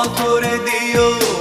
ক্ষমা করে দিও।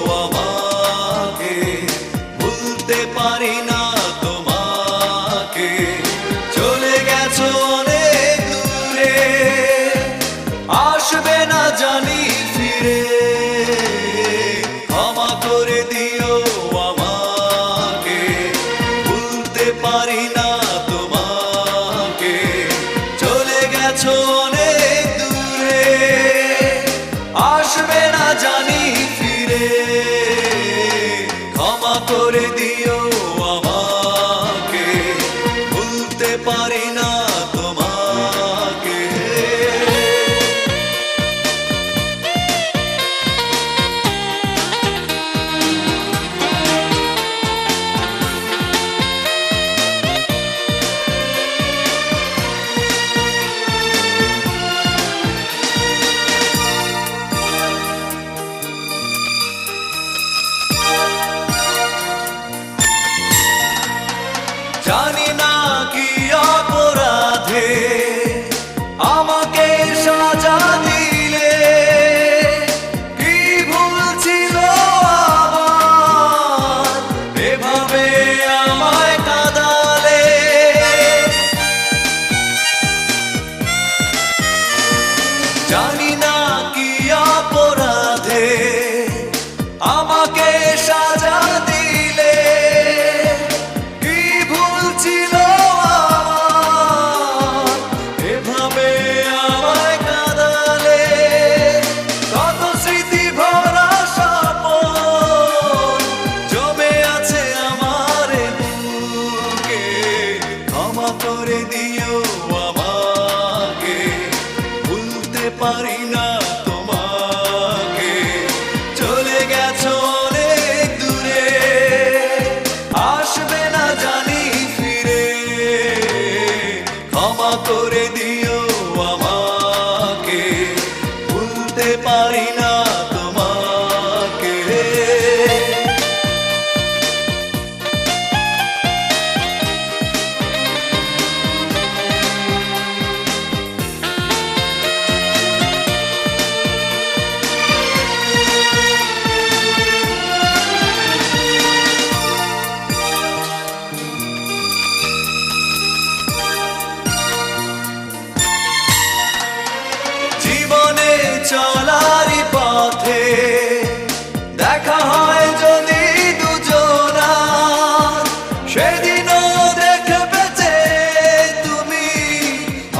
করে দি জানি না কি অপরাধে আমাকে সাজা দিলে। কি ভুলছিল এভাবে আমায় কাঁদালে কত স্মৃতি ভরা স্বপন। জমে আছে আমার বুকে, ক্ষমা করে দিও।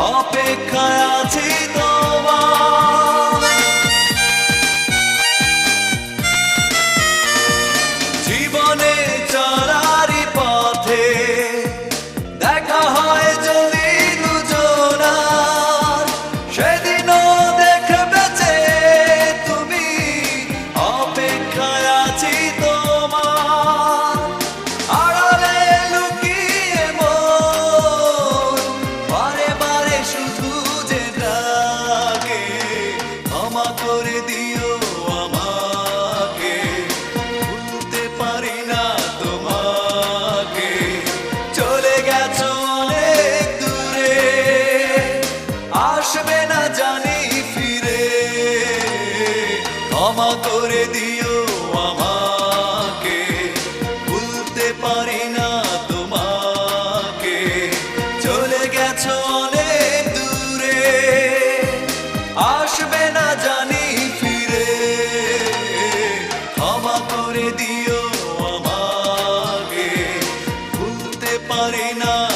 অপেক্ষায় আছি জীবনে চল পারে না